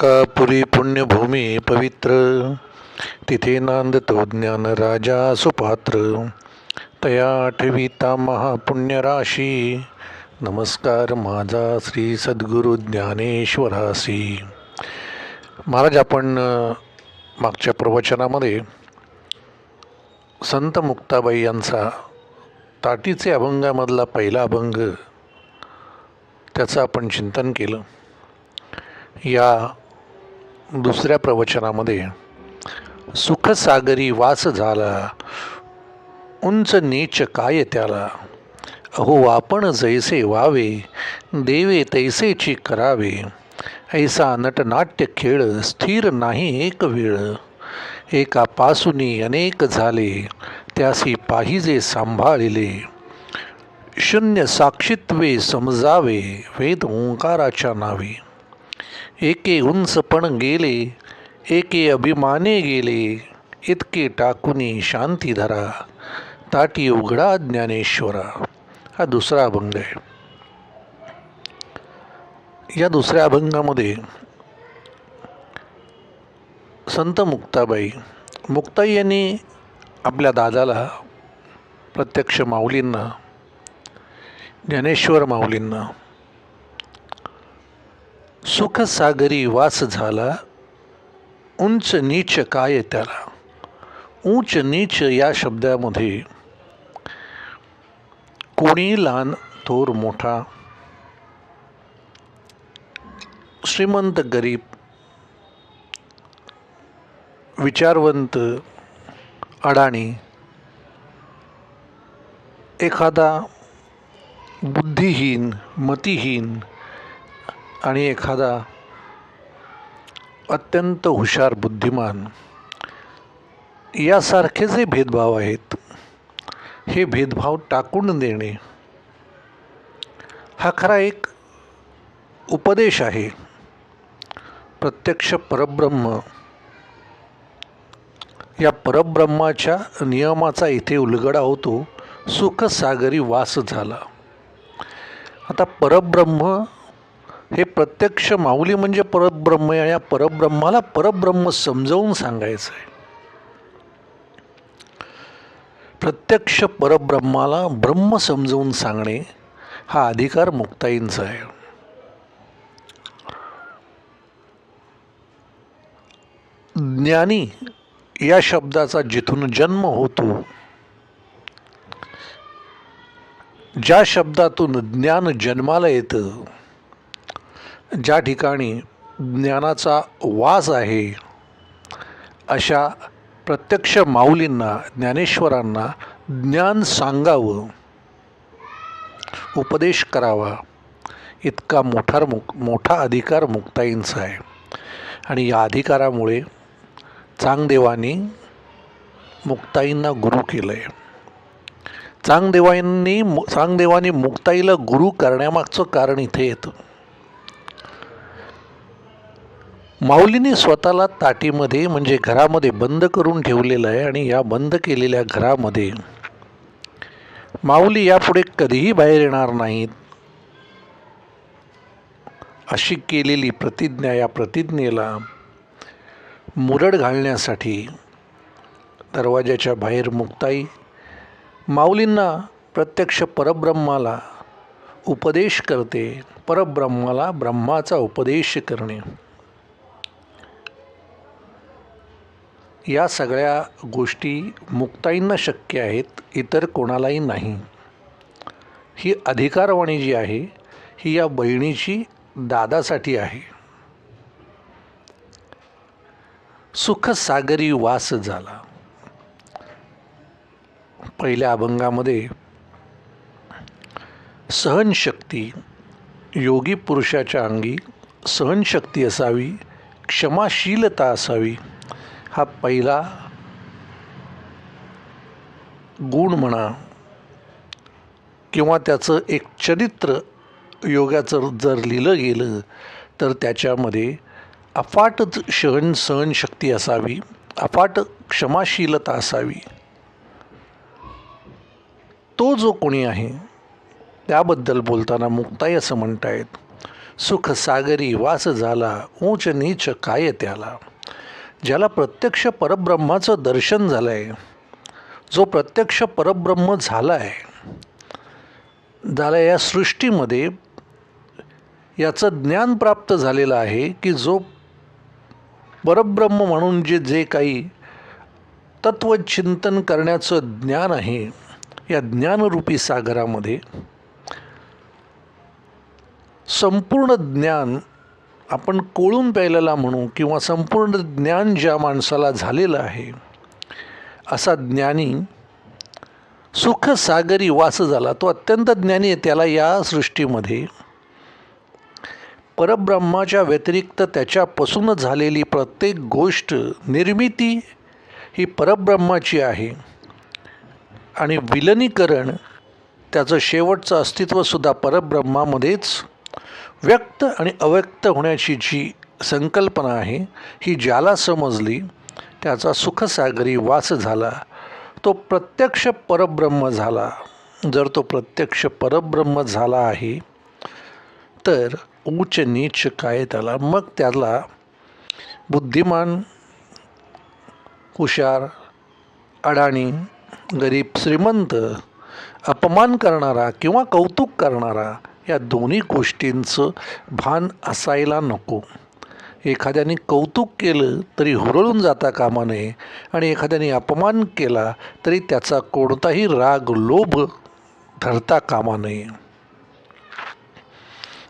कापुरी पुण्यभूमी पवित्र तिथे नांदतो ज्ञान राजा सुपात्र. तया आठविता महापुण्यराशी नमस्कार माझा श्री सद्गुरु ज्ञानेश्वरासी. महाराज आपण मागच्या प्रवचनामध्ये संत मुक्ताबाई यांचा ताटीचे अभंगामधला पहिला अभंग त्याचं आपण चिंतन केलं. या दुसऱ्या प्रवचनामध्ये सुखसागरी वास झाला उंच नीच काय त्याला? अहो आपण जैसे व्हावे देवे तैसेची करावे. ऐसा नटनाट्य खेळ स्थिर नाही एक वेळ. एकापासूनी अनेक झाले त्यासी पाहिजे सांभाळिले. शून्य साक्षित्वे समजावे वेद ओंकाराच्या नावे. एके उंच पण गेले एके अभिमाने गेले इतके टाकुनी शांती धरा ताटी उघडा ज्ञानेश्वरा. हा दुसरा अभंग आहे. या दुसऱ्या अभंगामध्ये संत मुक्ताबाई मुक्ताई यांनी आपल्या दादाला प्रत्यक्ष माऊलींना ज्ञानेश्वर माऊलींना सुखसागरी वास झाला उंच नीच काय त्याला? उंच नीच या शब्दामध्ये कोणी लहान थोर मोठा श्रीमंत गरीब विचारवंत अडाणी एखादा बुद्धिहीन मतिहीन आणि एखादा अत्यंत हुशार बुद्धिमान यासारखे जे भेदभाव आहेत हे भेदभाव टाकून देणे हा खरा एक उपदेश आहे. प्रत्यक्ष परब्रह्म या परब्रह्माच्या नियमाचा इथे उलगडा होतो. सुखसागरी वास झाला. आता परब्रह्म हे प्रत्यक्ष माऊली म्हणजे परब्रह्म आहे. या परब्रह्माला परब्रह्म समजावून सांगायचं आहे प्रत्यक्ष परब्रह्माला ब्रह्म समजवून सांगणे हा अधिकार मुक्ताईंचा आहे ज्ञानी या शब्दाचा जिथून जन्म होतो ज्या शब्दातून ज्ञान जन्माला येतं ज्या ठिकाणी ज्ञानाचा वास आहे अशा प्रत्यक्ष माऊलींना ज्ञानेश्वरांना ज्ञान सांगावं उपदेश करावा इतका मोठा मुक मोठा अधिकार मुक्ताईंचा आहे. आणि या अधिकारामुळे चांगदेवानी मुक्ताईंना गुरु केलं आहे चांगदेवांनी मु चांगदेवानी मुक्ताईला गुरु करण्यामागचं कारण इथे येतं. माऊलीने स्वतःला ताटीमध्ये म्हणजे घरामध्ये बंद करून ठेवलेलं आहे आणि या बंद केलेल्या घरामध्ये माऊली यापुढे कधीही बाहेर येणार नाहीत. अशी केलेली प्रतिज्ञा या प्रतिज्ञेला मुरड घालण्यासाठी दरवाजाच्या बाहेर मुक्ताई माऊलींना प्रत्यक्ष परब्रह्माला उपदेश करते. परब्रह्माला ब्रह्माचा उपदेश करणे. या सगळ्या गोष्टी मुक्ताईंना शक्य आहेत इतर कोणालाही नाही. ही अधिकारवाणी जी आहे ही या बहिणीची दादासाठी आहे. सुखसागरी वास झाला. पहिल्या अभंगामध्ये सहनशक्ती योगी पुरुषाच्या अंगी सहनशक्ती असावी क्षमाशीलता असावी. हा पहिला गुण म्हणा किंवा त्याचं एक चरित्र योगाचं जर लिहिलं गेलं तर त्याच्यामध्ये अफाट सहन सहनशक्ती असावी अफाट क्षमाशीलता असावी. तो जो कोणी आहे त्याबद्दल बोलताना मुक्ताई असं म्हणतायत सुख सागरी वास झाला ऊंच नीच काय त्याला? ज्याला प्रत्यक्ष परब्रह्माचं दर्शन झालं आहे जो प्रत्यक्ष परब्रह्म झाला आहे झाला या सृष्टीमध्ये याचं ज्ञान प्राप्त झालेलं आहे की जो परब्रह्म म्हणून जे जे काही तत्वचिंतन करण्याचं ज्ञान आहे या ज्ञानरूपी सागरामध्ये संपूर्ण ज्ञान आपण कोळून प्यायलेला म्हणू किंवा संपूर्ण ज्ञान ज्या माणसाला झालेलं आहे असा ज्ञानी सुखसागरी वास झाला. तो अत्यंत ज्ञानी आहे. त्याला या सृष्टीमध्ये परब्रह्माच्या व्यतिरिक्त त्याच्यापासून झालेली प्रत्येक गोष्ट निर्मिती ही परब्रह्माची आहे. आणि विलनीकरण त्याचं शेवटचं अस्तित्वसुद्धा परब्रह्मामध्येच व्यक्त आणि अव्यक्त होण्याची जी संकल्पना आहे ही ज्याला समजली त्याचा सुखसागरी वास झाला तो प्रत्यक्ष परब्रह्म झाला. जर तो प्रत्यक्ष परब्रह्म झाला आहे तर उच्च नीच काय त्याला? मग त्याला बुद्धिमान हुशार अडाणी गरीब श्रीमंत अपमान करणारा किंवा कौतुक करणारा या दोन्ही गोष्टींचं भान असायला नको. एखाद्याने कौतुक केलं तरी हुरळून जाता कामा नये आणि एखाद्याने अपमान केला तरी त्याचा कोणताही राग लोभ धरता कामा नये.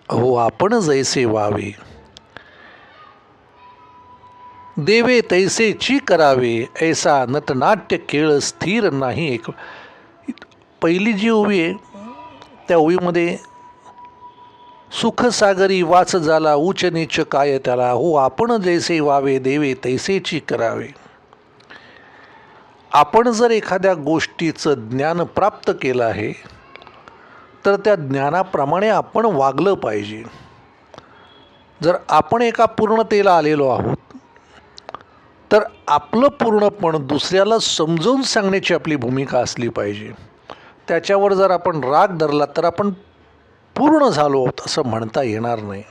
अहो आपण जैसे व्हावे देवे तैसेची करावे ऐसा नटनाट्य खेळ स्थिर नाही एक. पहिली जी ओवी आहे त्या ओवीमध्ये सुखसागरी वाच झाला उच नीच काय त्याला? हो आपण जैसे व्हावे देवे तैसेची करावे. आपण जर एखाद्या गोष्टीचं ज्ञान प्राप्त केलं आहे तर त्या ज्ञानाप्रमाणे आपण वागलं पाहिजे. जर आपण एका पूर्णतेला आलेलो आहोत तर आपलं पूर्णपण दुसऱ्याला समजवून सांगण्याची आपली भूमिका असली पाहिजे. त्याच्यावर जर आपण राग धरला तर आपण पूर्ण झालो आहोत असं म्हणता येणार नाही.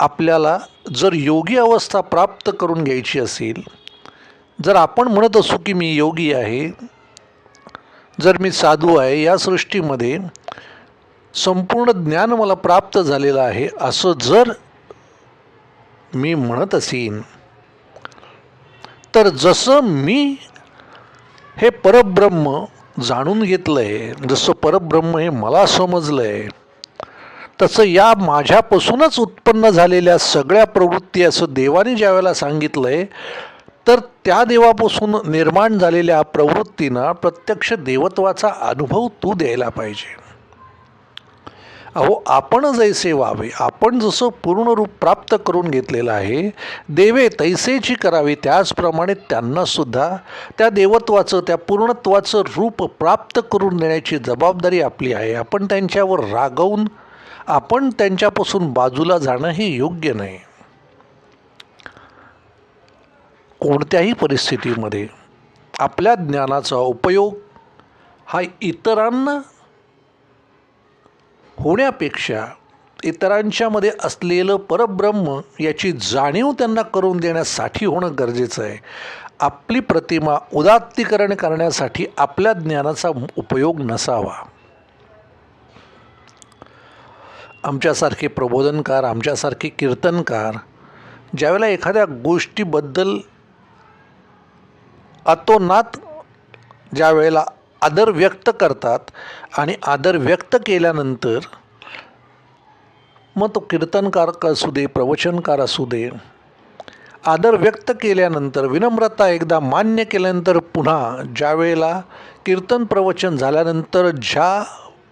आपल्याला जर योगी अवस्था प्राप्त करून घ्यायची असेल जर आपण म्हणत असू की मी योगी आहे जर मी साधू आहे या सृष्टीमध्ये संपूर्ण ज्ञान मला प्राप्त झालेलं आहे असं जर मी म्हणत असेन तर जसं मी हे परब्रह्म जाणून घेतलं आहे जसं परब्रह्म हे मला समजलं आहे तसं या माझ्यापासूनच उत्पन्न झालेल्या सगळ्या प्रवृत्ती असं देवाने ज्या वेळेला सांगितलं आहे तर त्या देवापासून निर्माण झालेल्या प्रवृत्तींना प्रत्यक्ष देवत्वाचा अनुभव तू द्यायला पाहिजे. अहो आपण जैसे व्हावे आपण जसं पूर्ण रूप प्राप्त करून घेतलेलं आहे देवे तैसेची करावी त्याचप्रमाणे त्यांनासुद्धा त्या देवत्वाचं त्या पूर्णत्वाचं रूप प्राप्त करून देण्याची जबाबदारी आपली आहे. आपण त्यांच्यावर रागवून आपण त्यांच्यापासून बाजूला जाणं हे योग्य नाही. कोणत्याही परिस्थितीमध्ये आपल्या ज्ञानाचा उपयोग हा इतरांना होण्यापेक्षा इतरांच्यामध्ये असलेलं परब्रह्म याची जाणीव त्यांना करून देण्यासाठी होणं गरजेचं आहे. आपली प्रतिमा उदात्तीकरण करण्यासाठी आपल्या ज्ञानाचा उपयोग नसावा. आमच्यासारखे प्रबोधनकार आमच्यासारखे कीर्तनकार ज्यावेळेला एखाद्या गोष्टीबद्दल अतोनात ज्या वेळेला आदर व्यक्त करतात आणि आदर व्यक्त केल्यानंतर मग तो कीर्तनकार असू दे प्रवचनकार असू दे आदर व्यक्त केल्यानंतर विनम्रता एकदा मान्य केल्यानंतर पुन्हा ज्या वेळेला कीर्तन प्रवचन झाल्यानंतर ज्या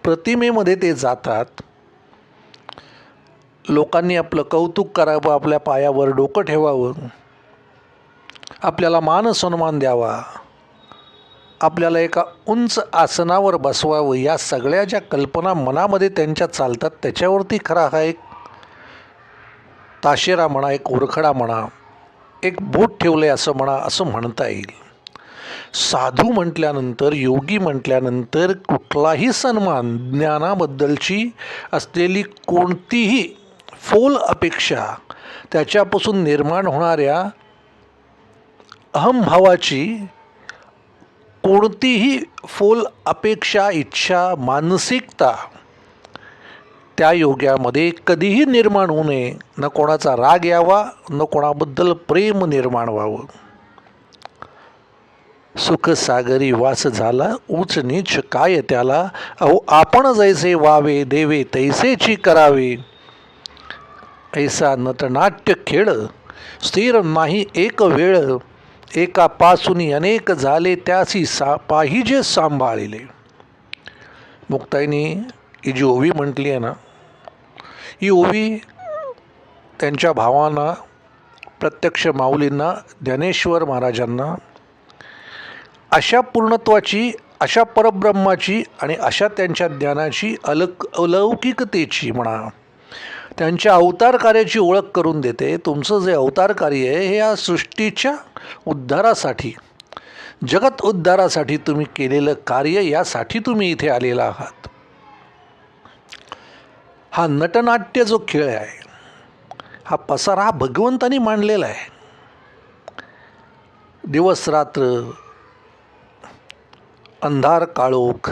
प्रतिमेमध्ये ते जातात लोकांनी आपलं कौतुक करावं आपल्या पायावर डोकं ठेवावं आपल्याला मान सन्मान द्यावा आपल्याला एका उंच आसनावर बसवावं या सगळ्या ज्या कल्पना मनामध्ये त्यांच्या चालतात त्याच्यावरती खरा हा एक ताशेरा म्हणा एक उरखडा म्हणा एक बोट ठेवले असं म्हणा असं म्हणता येईल. साधू म्हटल्यानंतर योगी म्हटल्यानंतर कुठलाही सन्मान ज्ञानाबद्दलची असलेली कोणतीही फोल अपेक्षा त्याच्यापासून निर्माण होणाऱ्या अहमभावाची कोणतीही फोल अपेक्षा इच्छा मानसिकता त्या योग्यामध्ये कधीही निर्माण होऊ नये. न कोणाचा राग यावा न कोणाबद्दल प्रेम निर्माण व्हावं. सुखसागरी वास झाला उच नीच काय त्याला? अहो आपण जैसे वावे देवे तैसेची करावे. ऐसा नटनाट्य खेळ स्थिर नाही एक वेळ. एकापासून अनेक झाले त्यासी सा पाहिजे सांभाळले. मुक्ताईनी ही जी ओवी म्हटली आहे ना ही ओवी त्यांच्या भावांना प्रत्यक्ष माऊलींना ज्ञानेश्वर महाराजांना अशा पूर्णत्वाची अशा परब्रह्माची आणि अशा त्यांच्या ज्ञानाची अलक अलौकिकतेची म्हणा त्यांच्या अवतार कार्याची ओळख करून देते. तुमचं जे अवतार कार्य आहे हे या सृष्टीच्या उद्धारासाठी. जगत उद्धारासाठी तुम्ही केलेलं कार्य यासाठी तुम्ही इथे आलेला आहात. हा नटनाट्य जो खेळ आहे हा पसारा हा भगवंतानी मांडलेला आहे. दिवस रात्र अंधार काळोख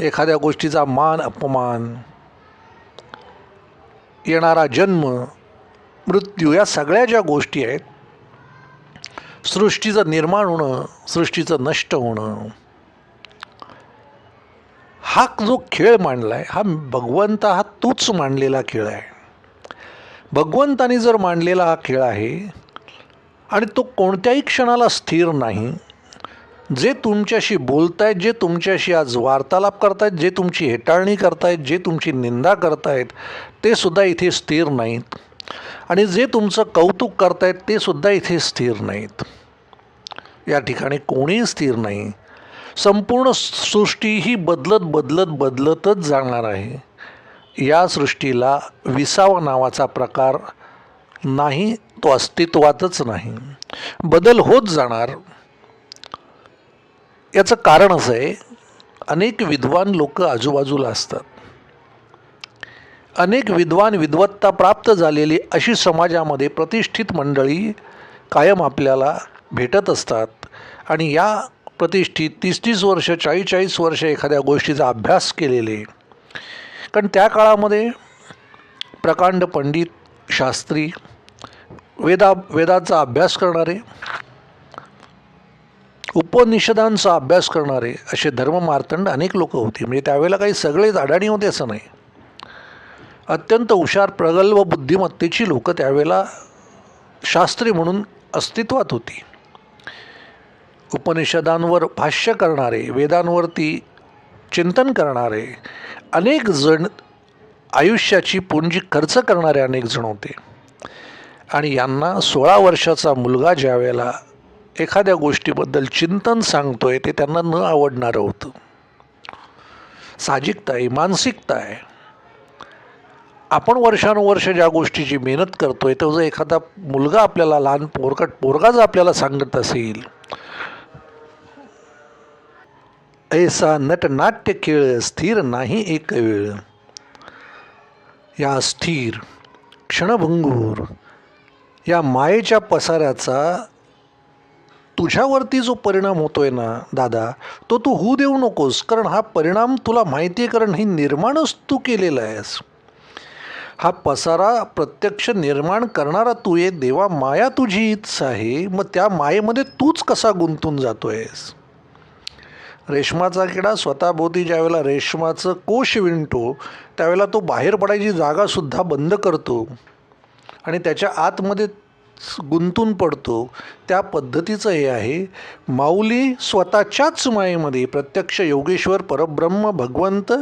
एखाद्या गोष्टीचा मान अपमान येणारा जन्म मृत्यू या सगळ्या ज्या गोष्टी आहेत सृष्टीचं निर्माण होणं सृष्टीचं नष्ट होणं. हा जो खेळ मांडला आहे हा भगवंत हा तूच मांडलेला खेळ आहे. भगवंतानी जर मांडलेला हा खेळ आहे आणि तो कोणत्याही क्षणाला स्थिर नाही जे तुमच्याशी बोलतायत जे तुमच्याशी आज वार्तालाप करतायत जे तुमची हेटाळणी करतायत जे तुमची निंदा करतायत ते सुद्धा इथे स्थिर नाहीत. आणि जे तुमचं कौतुक करतायत ते सुद्धा इथे स्थिर नाहीत. या ठिकाणी कोणीही स्थिर नाही. संपूर्ण सृष्टी ही बदलत बदलत बदलतच जाणार आहे. या सृष्टीला विसावा नावाचा प्रकार नाही तो अस्तित्वातच नाही. बदल होत जाणार. याचं कारण असं आहे अनेक विद्वान लोक आजूबाजूला असतात. अनेक विद्वान विद्वत्ता प्राप्त झालेली अशी समाजामध्ये प्रतिष्ठित मंडळी कायम आपल्याला भेटत असतात. आणि या प्रतिष्ठित तीस तीस वर्ष चाळीस चाळीस वर्ष एखाद्या गोष्टीचा अभ्यास केलेले. कारण त्या काळामध्ये प्रकांड पंडित शास्त्री वेदा वेदाचा अभ्यास करणारे उपनिषदांचा अभ्यास करणारे असे धर्ममार्तंड अनेक लोक होते. म्हणजे त्यावेळेला काही सगळेच अडाणी होते असं नाही. अत्यंत हुशार प्रगल्भ बुद्धिमत्तेची लोक त्यावेळेला शास्त्री म्हणून अस्तित्वात होती. उपनिषदांवर भाष्य करणारे वेदांवरती चिंतन करणारे अनेक जण आयुष्याची पुंजी खर्च करणारे अनेक जण होते. आणि यांना सोळा वर्षाचा मुलगा ज्या वेळेला एखाद्या गोष्टीबद्दल चिंतन सांगतोय ते त्यांना न आवडणारं होतं. साहजिकता आहे मानसिकता आहे आपण वर्षानुवर्ष ज्या गोष्टीची मेहनत करतोय तो जर एखादा मुलगा आपल्याला लहान पोरकट पोरगा जर आपल्याला सांगत असेल ऐसा नटनाट्य खेळ स्थिर नाही एक वेळ. या स्थिर क्षणभंगूर या मायेच्या पसाऱ्याचा तुझ्यावरती जो परिणाम होतोय ना दादा तो तू होऊ देऊ नकोस कारण हा परिणाम तुला माहिती आहे कारण हे निर्माणच तू केलेला आहेस. हा पसारा प्रत्यक्ष निर्माण करणारा तू आहे देवा माया तुझी आहे मग त्या मायेमध्ये तूच कसा गुंतून जातो आहेस रेशमाचा किडा स्वतःभोवती ज्यावेळेला रेशमाचं कोश विणतो त्यावेळेला तो बाहेर पडायची जागासुद्धा बंद करतो आणि त्याच्या आतमध्ये गुंतून पडतो. त्या पद्धतीचं हे आहे. माऊली स्वतःच्याच मायेमध्ये प्रत्यक्ष योगेश्वर परब्रह्म भगवंत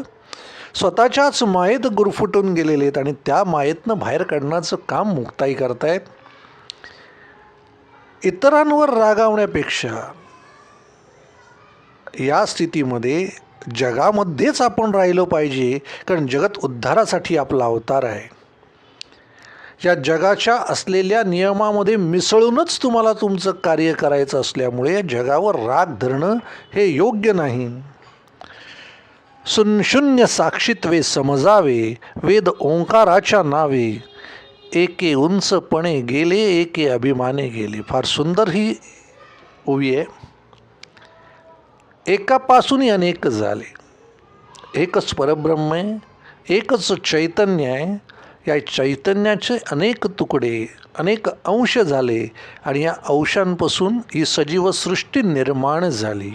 स्वतःच्याच मायेत गुरफुटून गेलेले आहेत आणि त्या मायेतनं बाहेर काढण्याचं काम मुक्ताई करतायत. इतरांवर रागावण्यापेक्षा या स्थितीमध्ये जगामध्येच आपण राहिलो पाहिजे कारण जगत उद्धारासाठी आपला अवतार आहे. या जगाच्या असलेल्या नियमामध्ये मिसळूनच तुम्हाला तुमचं कार्य करायचं असल्यामुळे जगावर राग धरणं हे योग्य नाही. सुनशून्य शून्य समजावे वेद ओंकाराच्या नावे. एके उंचपणे गेले एके अभिमाने गेले. फार सुंदर ही ओवी आहे. एकापासूनही अनेक झाले. एकच परब्रह्म आहे एकच चैतन्य आहे. या चैतन्याचे अनेक तुकडे अनेक अंश झाले आणि या अंशांपासून ही सजीव सृष्टी निर्माण झाली.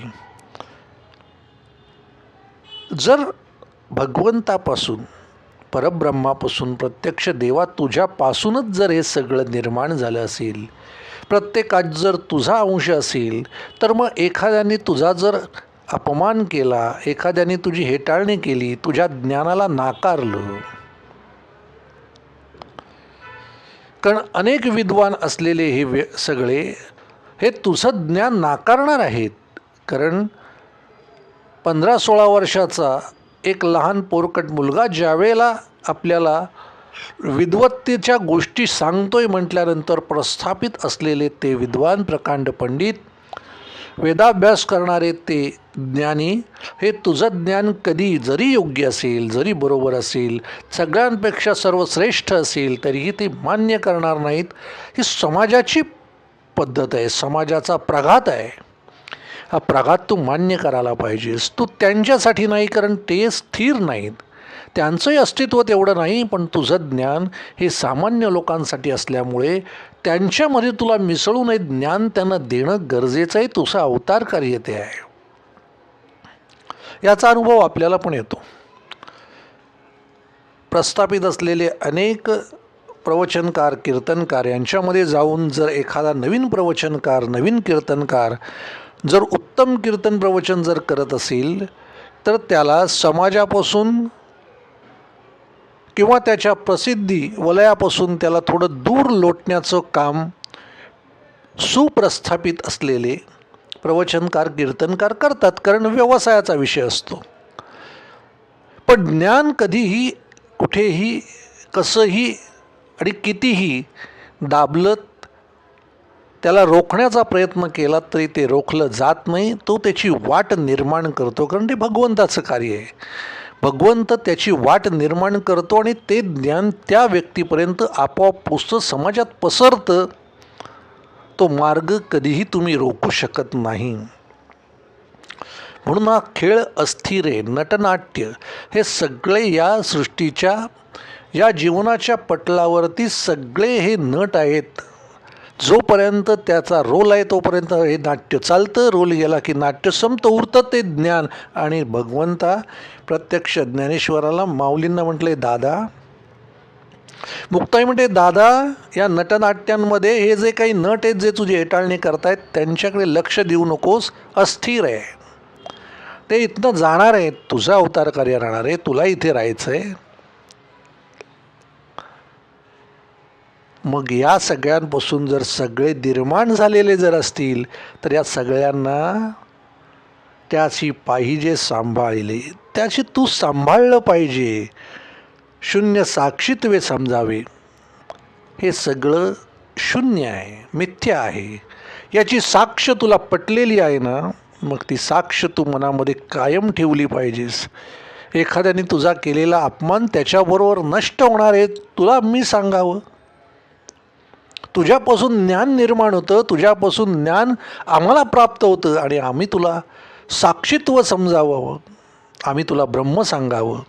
जर भगवंतापासून परब्रह्मापासून प्रत्यक्ष देवा तुझ्यापासूनच जर हे सगळं निर्माण झालं असेल प्रत्येकात जर तुझा अंश असेल तर मग एखाद्याने तुझा जर अपमान केला एखाद्याने तुझी हेटाळणी केली तुझ्या ज्ञानाला नाकारलं. कारण अनेक विद्वान असलेले हे वे सगळे हे तुझं ज्ञान नाकारणार आहेत. कारण पंधरा सोळा वर्षाचा एक लहान पोरकट मुलगा ज्यावेळेला आपल्याला विद्वत्तेच्या गोष्टी सांगतोय म्हटल्यानंतर प्रस्थापित असलेले ते विद्वान प्रकांड पंडित वेदाभ्यास करणारे ते ज्ञानी हे तुझं ज्ञान कधी जरी योग्य असेल जरी बरोबर असेल सगळ्यांपेक्षा सर्वश्रेष्ठ असेल तरीही ते मान्य करणार नाहीत ही समाजाची पद्धत आहे समाजाचा प्रघात आहे. हा प्रघात तू मान्य करायला पाहिजेस. तू त्यांच्यासाठी नाही कारण ते स्थिर नाहीत. त्यांचंही अस्तित्व तेवढं नाही पण तुझं ज्ञान हे सामान्य लोकांसाठी असल्यामुळे त्यांच्यामध्ये तुला मिसळून हे ज्ञान त्यांना देणं गरजेचं आहे तुझं अवतार कार्य ते आहे. याचा अनुभव आपल्याला पण येतो. प्रस्थापित असलेले अनेक प्रवचनकार कीर्तनकार यांच्यामध्ये जाऊन जर एखादा नवीन प्रवचनकार नवीन कीर्तनकार जर उत्तम कीर्तन प्रवचन जर करत असेल तर त्याला समाजापासून किंवा त्याच्या प्रसिद्धी वलयापासून त्याला थोडं दूर लोटण्याचं काम सुप्रस्थापित असलेले प्रवचनकार कीर्तनकार करतात कारण व्यवसायाचा विषय असतो. पण ज्ञान कधीही कुठेही कसंही आणि कितीही दाबलं त्याला रोखण्याचा प्रयत्न केला तरी ते रोखलं जात नाही. तो त्याची वाट निर्माण करतो. कारण ते भगवंताचं कार्य आहे. भगवंत त्याची वाट निर्माण करतो आणि ते ज्ञान त्या व्यक्तीपर्यंत आपोआप पोचतं समाजात पसरतं. तो मार्ग कधीही तुम्ही रोखू शकत नाही. म्हणून हा खेळ अस्थिर आहे. नटनाट्य हे सगळे या सृष्टीच्या या जीवनाच्या पटलावरती सगळे हे नट आहेत. जोपर्यंत त्याचा रोल आहे तोपर्यंत हे नाट्य चालतं रोल गेला की नाट्य संपतं उरतं ते ज्ञान. आणि भगवंता प्रत्यक्ष ज्ञानेश्वराला माऊलींना म्हटले दादा. मुक्ताई म्हणते दादा या नटनाट्यांमध्ये हे जे काही नट आहेत जे तुझे हेटाळणी करतायत त्यांच्याकडे लक्ष देऊ नकोस अस्थिर आहे. ते इथनं जाणार आहेत तुझा अवतार कार्य राहणार आहे तुला इथे राहायचं आहे मग या सगळ्यांपासून जर सगळे निर्माण झालेले जर असतील तर या सगळ्यांना त्याशी पाहिजे सांभाळले. त्याशी तू सांभाळलं पाहिजे. शून्य साक्षीत्वे समजावे. हे सगळं शून्य आहे मिथ्या आहे. याची साक्ष तुला पटलेली आहे ना मग ती साक्ष तू मनामध्ये कायम ठेवली पाहिजेस. एखाद्याने तुझा केलेला अपमान त्याच्याबरोबर नष्ट होणार आहे तुला मी सांगावं? तुझ्यापासून ज्ञान निर्माण होतं तुझ्यापासून ज्ञान आम्हाला प्राप्त होतं आणि आम्ही तुला साक्षीत्व समजावं आम्ही तुला ब्रह्म सांगावं.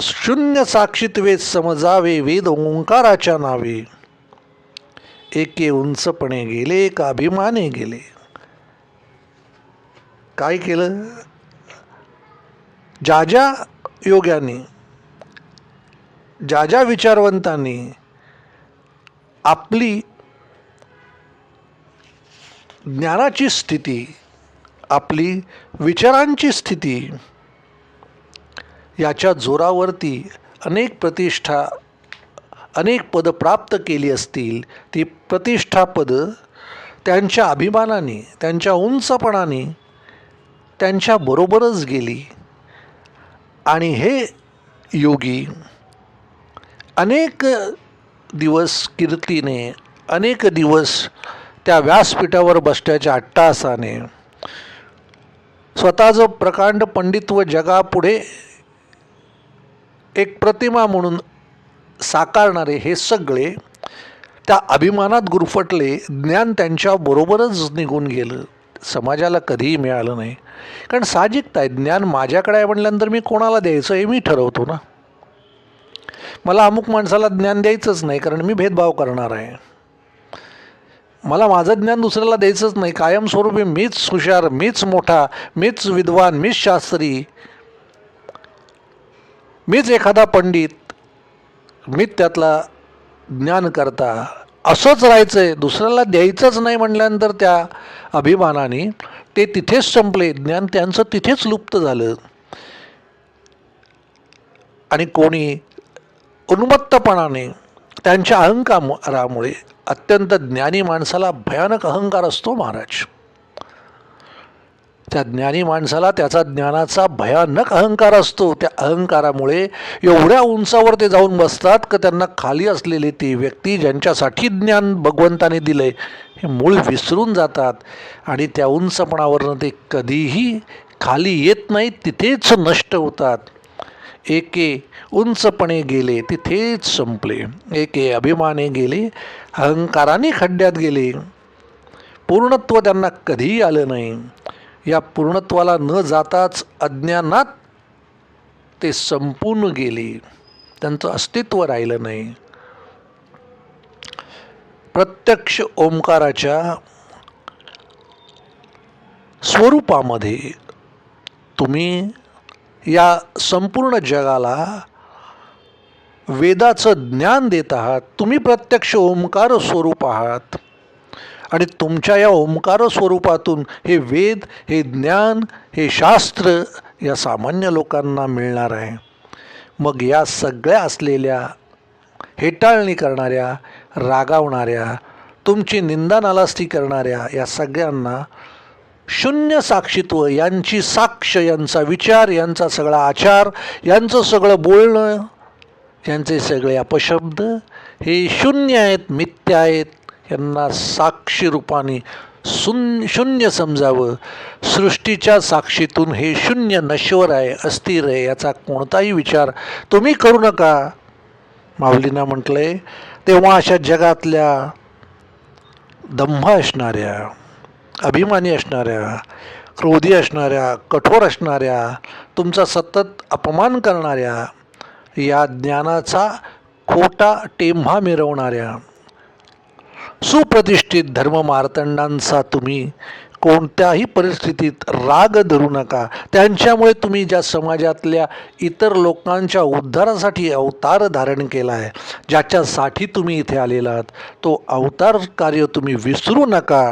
शून्य साक्षीत्वे समजावे वेद ओंकाराच्या नावे. एके उंचपणे गेले एक अभिमाने गेले. काय केलं? ज्या ज्या योग्याने ज्या ज्या विचारवंतांनी आपली ज्ञानाची स्थिती आपली विचारांची स्थिती याच्या जोरावरती अनेक प्रतिष्ठा अनेक पदं प्राप्त केली असतील ती प्रतिष्ठापदं त्यांच्या अभिमानाने त्यांच्या उंचपणाने त्यांच्याबरोबरच गेली. आणि हे योगी अनेक दिवस कीर्तीने अनेक दिवस त्या व्यासपीठावर बसण्याच्या अट्टासाने स्वतःचं प्रकांड पंडित्व जगापुढे एक प्रतिमा म्हणून साकारणारे हे सगळे त्या अभिमानात गुरफटले ज्ञान त्यांच्याबरोबरच निघून गेलं. समाजाला कधीही मिळालं नाही. कारण साहजिकता आहे ज्ञान माझ्याकडे आहे म्हटल्यानंतर मी कोणाला द्यायचं हे मी ठरवतो ना. मला अमुक माणसाला ज्ञान द्यायचंच नाही कारण मी भेदभाव करणार आहे. मला माझं ज्ञान दुसऱ्याला द्यायचंच नाही कायमस्वरूपी मीच हुशार मीच मोठा मीच विद्वान मीच शास्त्री मीच एखादा पंडित मीच त्यातला ज्ञान करता असंच राहायचं आहे दुसऱ्याला द्यायचंच नाही म्हटल्यानंतर त्या अभिमानाने ते तिथेच संपले ज्ञान त्यांचं तिथेच लुप्त झालं. आणि कोणी उन्मत्तपणाने त्यांच्या अहंकारामुळे अत्यंत ज्ञानी माणसाला भयानक अहंकार असतो महाराज. त्या ज्ञानी माणसाला त्याचा ज्ञानाचा भयानक अहंकार असतो. त्या अहंकारामुळे एवढ्या उंचावर ते जाऊन बसतात का त्यांना खाली असलेली ती व्यक्ती ज्यांच्यासाठी ज्ञान भगवंताने दिलं आहे हे मूळ विसरून जातात आणि त्या उंचपणावरनं ते कधीही खाली येत नाहीत तिथेच नष्ट होतात. एके उंचपणे गेले तिथेच संपले. एके अभिमाने गेले अहंकाराने खड्ड्यात गेले. पूर्णत्व त्यांना कधीही आलं नाही. या पूर्णत्वाला न जाताच अज्ञानात ते संपून गेले. त्यांचं अस्तित्व राहिलं नाही. प्रत्यक्ष ओंकाराच्या स्वरूपामध्ये तुम्ही या संपूर्ण जगाला वेदाचं ज्ञान देत आहात. तुम्ही प्रत्यक्ष ओंकार स्वरूप आहात. आणि तुमच्या या ओंकार स्वरूपातून हे वेद हे ज्ञान हे शास्त्र या सामान्य लोकांना मिळणार आहे. मग या सगळ्या असलेल्या हेटाळणी करणाऱ्या रागावणाऱ्या तुमची निंदा नालास्ती करणाऱ्या या सगळ्यांना शून्य साक्षीत्व यांची साक्ष यांचा विचार यांचा सगळा आचार यांचं सगळं बोलणं यांचे सगळे अपशब्द हे शून्य आहेत मिथ्य आहेत यांना साक्षी रूपाने सुन शून्य समजावं. सृष्टीच्या साक्षीतून हे शून्य नश्वर आहे अस्थिर आहे याचा कोणताही विचार तुम्ही करू नका. माऊलींना म्हटलं आहे तेव्हा अशा जगातल्या दंभ असणाऱ्या अभिमानी असणाऱ्या क्रोधी असणाऱ्या कठोर असणाऱ्या तुमचा सतत अपमान करणाऱ्या या ज्ञानाचा खोटा टेम्हा मिरवणाऱ्या सुप्रतिष्ठित धर्म मार्तंडांचा तुम्ही कोणत्याही परिस्थितीत राग धरू नका. त्यांच्यामुळे तुम्ही ज्या समाजातल्या इतर लोकांच्या उद्धारासाठी अवतार धारण केला आहे ज्याच्यासाठी तुम्ही इथे आलेला आहात तो अवतार कार्य तुम्ही विसरू नका.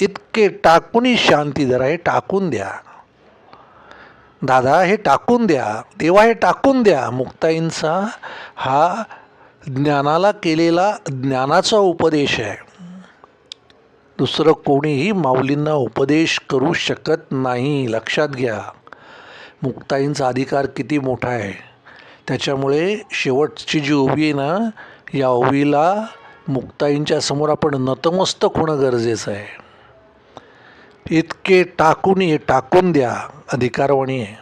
इतके टाकूनही शांती जरा हे टाकून द्या. दादा हे टाकून द्या. देवा हे टाकून द्या. मुक्ताईंचा हा ज्ञानाला केलेला ज्ञानाचा उपदेश आहे. दुसरं कोणीही माऊलींना उपदेश करू शकत नाही. लक्षात घ्या. मुक्ताईंचा अधिकार किती मोठा आहे. त्याच्यामुळे शेवटची जी ओवी आहे ना या ओवीला मुक्ताईंच्या समोर आपण नतमस्तक होणं गरजेचं आहे. इतके टाकून ये टाकून द्या. अधिकारवाणी आहे.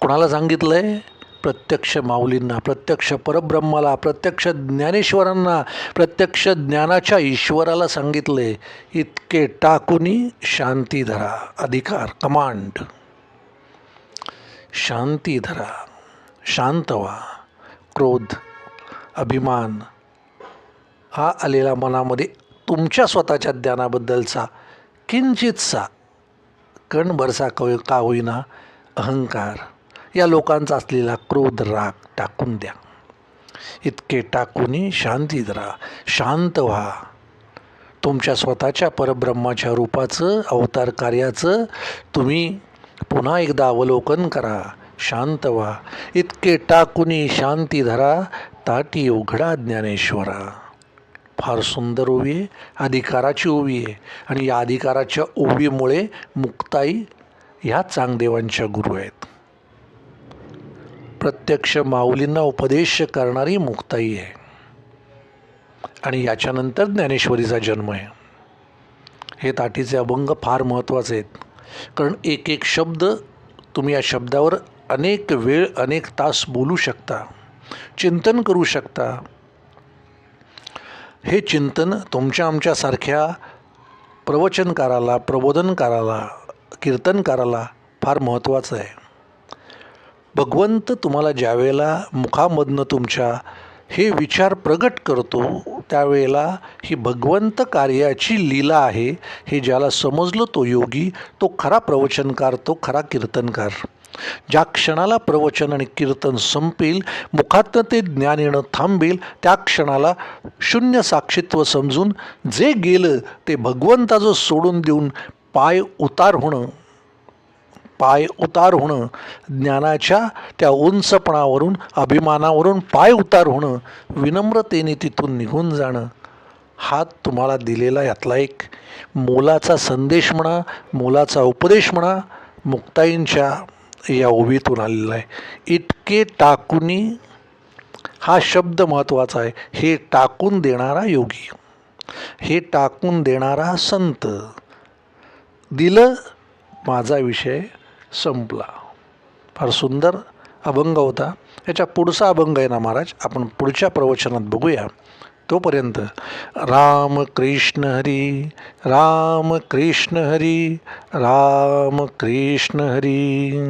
कोणाला सांगितलं आहे प्रत्यक्ष माऊलींना प्रत्यक्ष परब्रह्माला प्रत्यक्ष ज्ञानेश्वरांना प्रत्यक्ष ज्ञानाच्या ईश्वराला सांगितले इतके टाकुनी शांती धरा. अधिकार कमांड. शांती धरा. शांत व्हा. क्रोध अभिमान. हा आलेला मनामध्ये तुमच्या स्वतःच्या ज्ञानाबद्दलचा किंचितसा कणभरसा कव का होईना अहंकार. या लोकांचा असलेला क्रोध राग टाकून द्या. इतके टाकूनही शांती धरा शांत व्हा. तुमच्या स्वतःच्या परब्रह्माच्या रूपाचं अवतार कार्याचं तुम्ही पुन्हा एकदा अवलोकन करा. शांत व्हा. इतके टाकूनी शांती धरा. ताटी उघडा ज्ञानेश्वरा. फार सुंदर ओवी आहे अधिकाराची ओवी आहे. आणि या अधिकाराच्या ओवीमुळे मुक्ताई ह्या चांगदेवांच्या गुरु आहेत. प्रत्यक्ष माऊलींना उपदेश करणारी मुक्ताई आहे. आणि याच्यानंतर ज्ञानेश्वरीचा जन्म आहे. हे ताटीचे अभंग फार महत्त्वाचे आहेत. कारण एक एक शब्द तुम्ही या शब्दावर अनेक वेळ अनेक तास बोलू शकता चिंतन करू शकता हे चिंतन तुमच्या आमच्यासारख्या प्रवचनकाराला प्रबोधनकाराला कीर्तनकाराला फार महत्त्वाचं आहे. भगवंत तुम्हाला ज्यावेळेला मुखामधनं तुमच्या हे विचार प्रगट करतो त्यावेळेला ही भगवंत कार्याची लीला आहे हे ज्याला समजलं तो योगी तो खरा प्रवचनकार तो खरा कीर्तनकार. ज्या क्षणाला प्रवचन आणि कीर्तन संपेल मुखातनं ते ज्ञान येणं थांबेल त्या क्षणाला शून्य साक्षित्व समजून जे गेलं ते भगवंताचं सोडून देऊन पाय उतार होणं पाय उतार होणं ज्ञानाच्या त्या उंचपणावरून अभिमानावरून पाय उतार होणं विनम्रतेने तिथून निघून जाणं हा तुम्हाला दिलेला यातला एक मोलाचा संदेश म्हणा मोलाचा उपदेश म्हणा मुक्ताईंच्या या ओवीतून आलेला आहे. इतके टाकुनी हा शब्द महत्त्वाचा आहे. हे टाकून देणारा योगी. हे टाकून देणारा संत. दिलं माझा विषय संपला. फार सुंदर अभंग होता. याच्या पुढचा अभंग आहे ना महाराज? आपण पुढच्या प्रवचनात बघूया. तोपर्यंत राम कृष्ण हरी राम कृष्ण हरी राम कृष्ण हरी.